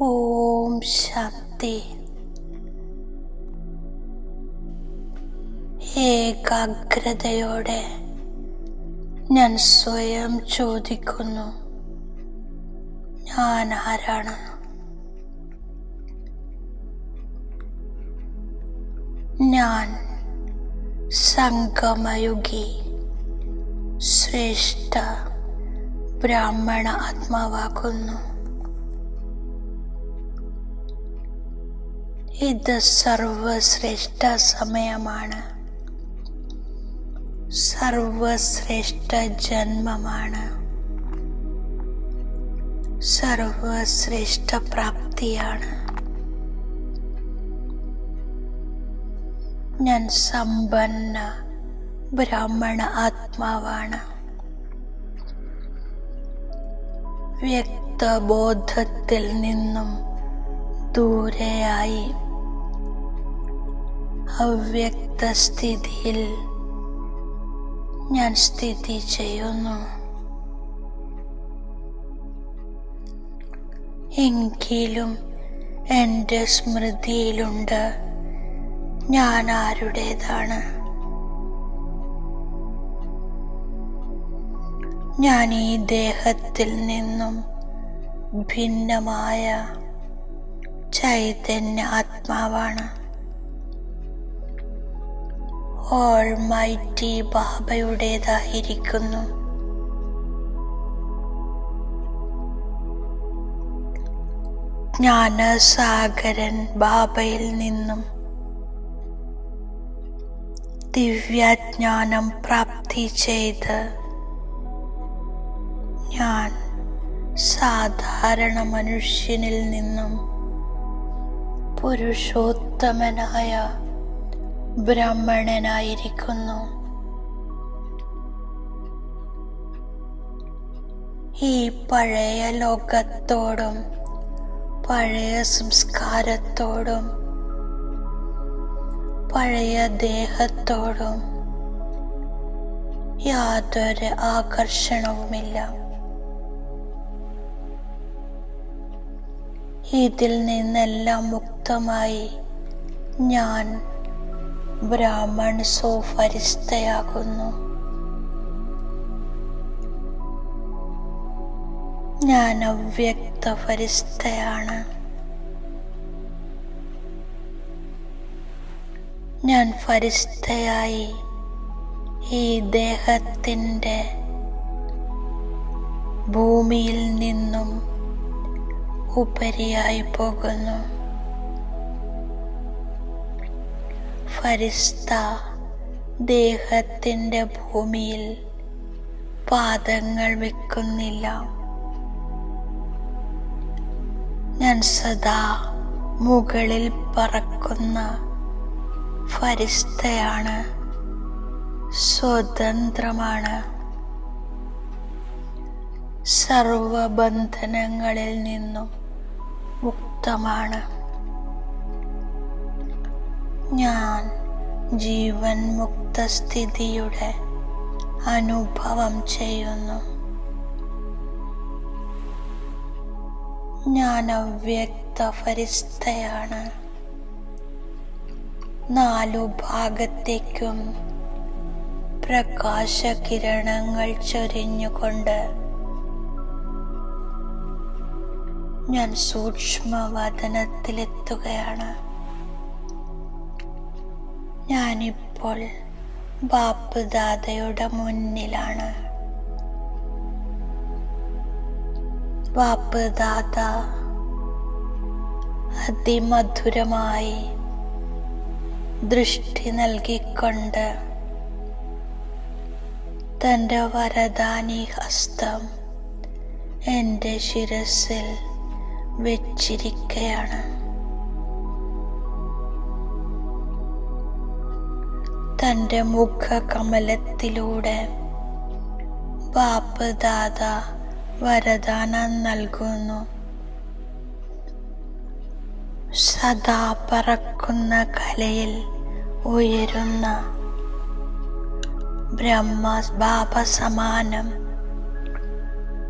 ഓം ശാന്തി ഏകാഗ്രതയോടെ ഞാൻ സ്വയം ചോദിക്കുന്നു ഞാൻ ആരാണ്? ഞാൻ സംഗമയുഗി ശ്രേഷ്ഠ ബ്രാഹ്മണ ആത്മാവാകുന്നു. ഇത് സർവശ്രേഷ്ഠ സമയമാണ്. സർവശ്രേഷ്ഠ ജന്മമാണ്. സർവശ്രേഷ്ഠ പ്രാപ്തിയാണ്. ഞാൻ സമ്പന്ന ബ്രാഹ്മണ ആത്മാവാണ്. വ്യക്തബോധത്തിൽ നിന്നും ദൂരെയായി അവ്യക്ത സ്ഥിതിയിൽ ഞാൻ സ്ഥിതി ചെയ്യുന്നു. എങ്കിലും എന്റെ സ്മൃതിയിലുണ്ട് ഞാൻ ആരുടേതാണ്? ഞാൻ ഈ ദേഹത്തിൽ നിന്നും ഭിന്നമായ ചൈതന്യ ആത്മാവാണ്. ഓൾമൈറ്റി ബാബയുടേതായിരിക്കുന്നു. ജ്ഞാനസാഗരൻ ബാബയിൽ നിന്നും ദിവ്യജ്ഞാനം പ്രാപ്തി ചെയ്ത് ഞാൻ സാധാരണ മനുഷ്യനിൽ നിന്നും പുരുഷോത്തമനായ ബ്രാഹ്മണനായിരിക്കുന്നു. ഈ പഴയ ലോകത്തോടും പഴയ സംസ്കാരത്തോടും പഴയ ദേഹത്തോടും യാതൊരു ആകർഷണവുമില്ല. ഇതിൽ നിന്നെല്ലാം മുക്തമായി ഞാൻ ബ്രാഹ്മൺ സോഫരിസ്ഥയാകുന്നു ഞാൻ അവ്യക്ത ഫരിസ്തയാണ് ഞാൻ ഫരിസ്തയായി ഈ ദേഹത്തിന്റെ ഭൂമിയിൽ നിന്നും ഉപരിയായി പോകുന്നു. ഫരിസ്ത ദേഹത്തിന്റെ ഭൂമിയിൽ പാദങ്ങൾ വെക്കുന്നില്ല. ഞാൻ സദാ മുകളിൽ പറക്കുന്ന ഫരിസ്തയാണ് സ്വതന്ത്രമാണ്. സർവബന്ധനങ്ങളിൽ നിന്നും മുക്തമാണ്. ഞാൻ ജീവൻ മുക്തസ്ഥിതിയുടെ അനുഭവം ചെയ്യുന്നു. ഞാൻ അവ്യക്ത ഫരിസ്തയാണ് നാലു ഭാഗത്തേക്കും പ്രകാശകിരണങ്ങൾ ചൊരിഞ്ഞുകൊണ്ട് ഞാൻ സൂക്ഷ്മവദനത്തിലെത്തുകയാണ്. ഞാനിപ്പോൾ ബാപ്പുദാദയുടെ മുന്നിലാണ്. ബാപ്പുദാദ അതിമധുരമായി ദൃഷ്ടി നൽകിക്കൊണ്ട് തന്റെ വരദാനി ഹസ്തം എന്റെ ശിരസിൽ വെച്ചിരിക്കയാണ്. തന്റെ മുഖകമലത്തിലൂടെ ബാപ്പ് ദാദ വരദാനം നൽകുന്നു. സദാ പറക്കുന്ന കലയിൽ ഉയരുന്ന ബ്രഹ്മ ബാബ സമാനം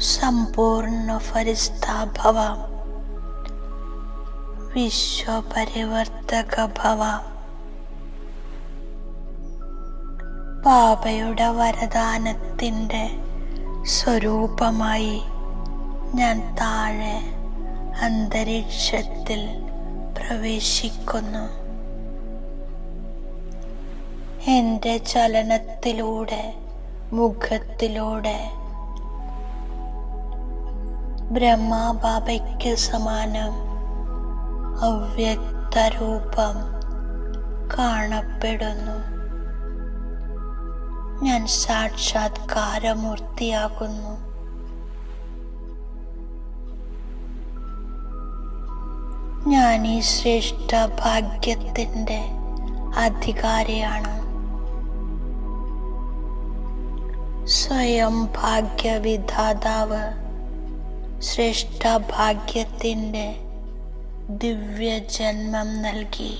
സമ്പൂർണ ഫരിസ്താഭവ വിശ്വപരിവർത്തക ഭവ. ബാബയുടെ വരദാനത്തിന്റെ സ്വരൂപമായി ഞാൻ താഴെ അന്തരീക്ഷത്തിൽ പ്രവേശിക്കുന്നു. എന്റെ ചലനത്തിലൂടെ മുഖത്തിലൂടെ ബ്രഹ്മാബാബയ്ക്ക് സമാനം അവ്യക്തരൂപം കാണപ്പെടുന്നു. ഞാൻ സാക്ഷാത്കാരമൂർത്തിയാകുന്നു. ഞാൻ ഈ ശ്രേഷ്ഠ ഭാഗ്യത്തിന്റെ അധികാരിയാണ്. സ്വയം ഭാഗ്യവിധാതാവ് ശ്രേഷ്ഠ ഭാഗ്യത്തിന്റെ ദിവ്യജന്മം നൽകി.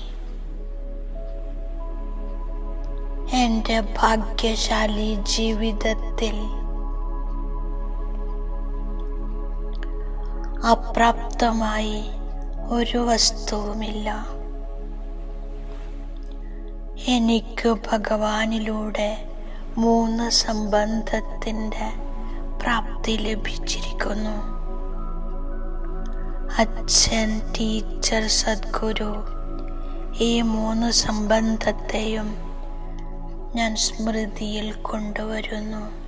എന്റെ ഭാഗ്യശാലി ജീവിതത്തിൽ അപ്രാപ്തമായി ഒരു വസ്തുവുമില്ല. എനിക്ക് ഭഗവാനിലൂടെ മൂന്ന് സംബന്ധത്തിന്റെ പ്രാപ്തി ലഭിച്ചിരിക്കുന്നു. അച്ഛൻ ടീച്ചർ സദ്ഗുരു ഈ മൂന്ന് സംബന്ധത്തെയും ഞാൻ സ്മൃതിയിൽ കൊണ്ടുവരുന്നു.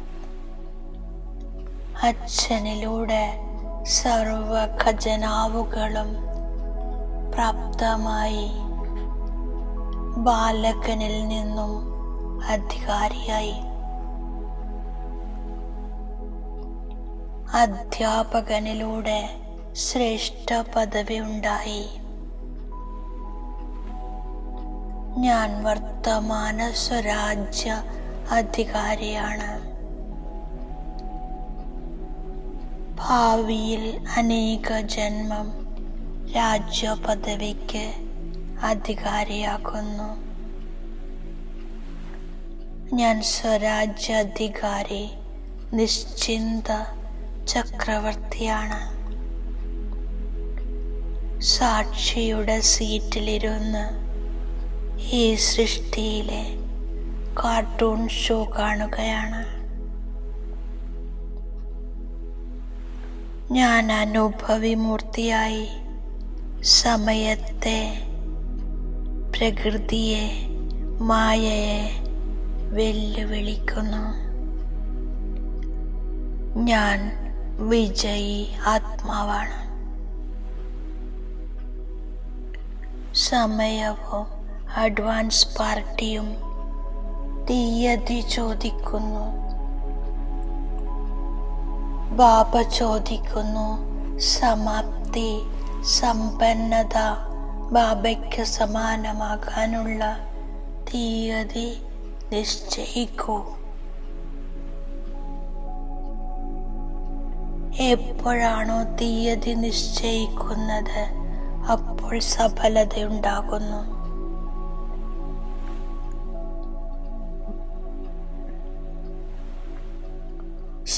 അച്ഛനിലൂടെ സർവ ഖജനാവുകളും പ്രാപ്തമായി ബാലകനിൽ നിന്നും അധികാരിയായി. അധ്യാപകനിലൂടെ ശ്രേഷ്ഠ പദവി ഉണ്ടായി ഞാൻ വർത്തമാന സ്വരാജ്യ അധികാരിയാണ്. ഭാവിയിൽ അനേക ജന്മം രാജ്യ പദവിക്ക് അധികാരിയാക്കുന്നു. ഞാൻ സ്വരാജ്യാധികാരി നിശ്ചിന്ത ചക്രവർത്തിയാണ്. സാക്ഷിയുടെ സീറ്റിലിരുന്ന് ഈ സൃഷ്ടിയിലെ കാർട്ടൂൺ ഷോ കാണുകയാണ്. ഞാൻ അനുഭവിമൂർത്തിയായി സമയത്തെ പ്രകൃതിയെ മായയെ വെല്ലുവിളിക്കുന്നു. ഞാൻ വിജയി ആത്മാവാണ്. സമയവും അഡ്വാൻസ് പാർട്ടിയും തീയതി ചോദിക്കുന്നു. ബാബ ചോദിക്കുന്നു സമാപ്തി സമ്പന്നത ബാബയ്ക്ക് സമാനമാകാനുള്ള തീയതി നിശ്ചയിക്കൂ. എപ്പോഴാണോ തീയതി നിശ്ചയിക്കുന്നത് അപ്പോൾ സഫലതയുണ്ടാകുന്നു.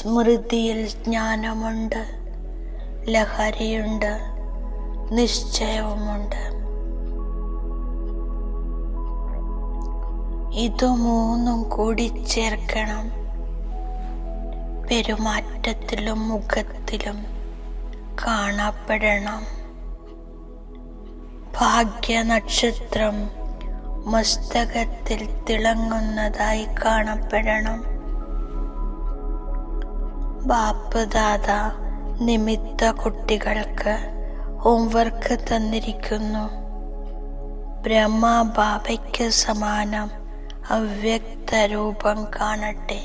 സ്മൃതിയിൽ ജ്ഞാനമുണ്ട് ലഹരിയുണ്ട് നിശ്ചയവുമുണ്ട്. ഇതു മൂന്നും കൂടി ചേർക്കണം. പെരുമാറ്റത്തിലും മുഖത്തിലും കാണപ്പെടണം. ഭാഗ്യനക്ഷത്രം മസ്തകത്തിൽ തിളങ്ങുന്നതായി കാണപ്പെടണം. ബാപ്പുദാദ നിമിത്ത കുട്ടികൾക്ക് ഹോംവർക്ക് തന്നിരിക്കുന്നു. ബ്രഹ്മ ബാബയ്ക്ക് സമാനം അവ്യക്ത രൂപം കാണട്ടെ.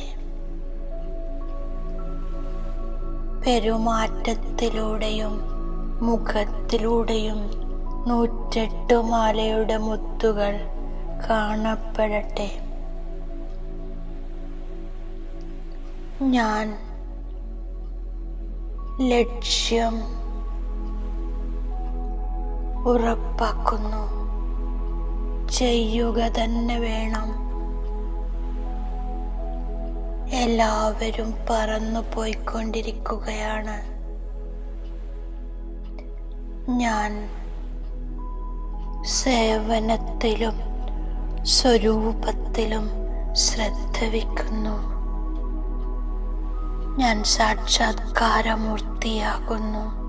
പെരുമാറ്റത്തിലൂടെയും മുഖത്തിലൂടെയും നൂറ്റെട്ടു മാലയുടെ മുത്തുകൾ കാണപ്പെടട്ടെ. ഞാൻ ലക്ഷ്യം ഉറപ്പാക്കുന്നു. ചെയ്യുക തന്നെ വേണം. എല്ലാവരും പറന്നു പോയിക്കൊണ്ടിരിക്കുകയാണ്. ഞാൻ സേവനത്തിലും സ്വരൂപത്തിലും ശ്രദ്ധ വയ്ക്കുന്നു ഞാൻ സാക്ഷാത്കാരമൂർത്തിയാകുന്നു.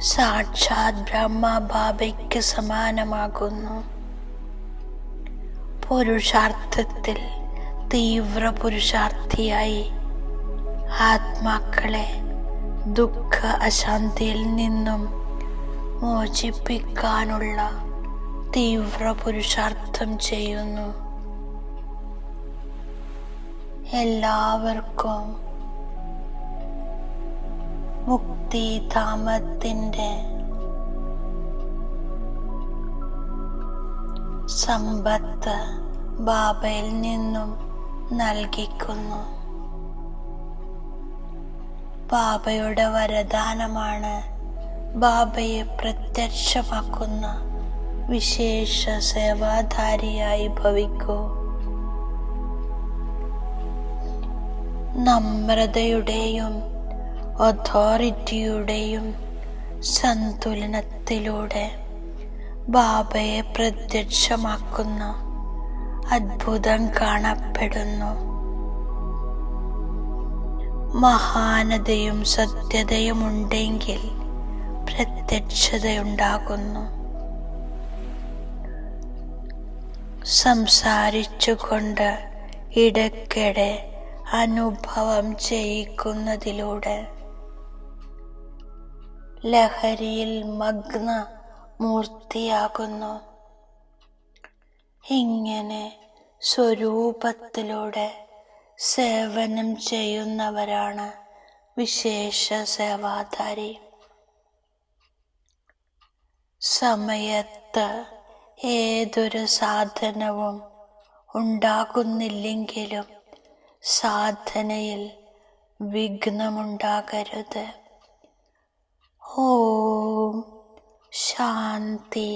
സാക്ഷാത് ബ്രഹ്മബാബയ്ക്ക് സമാനമാകുന്നു. പുരുഷാർത്ഥത്തിൽ തീവ്ര പുരുഷാർത്ഥിയായി ആത്മാക്കളെ ദുഃഖ അശാന്തിയിൽ നിന്നും മോചിപ്പിക്കാനുള്ള തീവ്ര പുരുഷാർത്ഥം ചെയ്യുന്നു. എല്ലാവർക്കും മുക്തിധാമത്തിന്റെ സമ്പത്ത് ബാബയിൽ നിന്നും നൽകിക്കുന്നു. ബാബയുടെ വരദാനമാണ് ബാബയെ പ്രത്യക്ഷമാക്കുന്ന വിശേഷ സേവാധാരിയായി ഭവിക്കൂ. നമ്രതയുടെയും അതോറിറ്റിയുടെയും സന്തുലനത്തിലൂടെ ബാബയെ പ്രത്യക്ഷമാക്കുന്ന അത്ഭുതം കാണപ്പെടുന്നു. മഹാനതയും സത്യതയും ഉണ്ടെങ്കിൽ പ്രത്യക്ഷതയുണ്ടാകുന്നു. സംസാരിച്ചുകൊണ്ട് ഇടയ്ക്കിടെ അനുഭവം ചെയ്യിക്കുന്നതിലൂടെ ലഹരിയിൽ മഗ്ന മൂർത്തിയാകുന്നു ഇങ്ങനെ സ്വരൂപത്തിലൂടെ സേവനം ചെയ്യുന്നവരാണ് വിശേഷ സേവാധാരി. സമയത്ത് ഏതൊരു സാധനവും ഉണ്ടാകുന്നില്ലെങ്കിലും സാധനയിൽ വിഘ്നമുണ്ടാകരുത്. ഓം ശാന്തി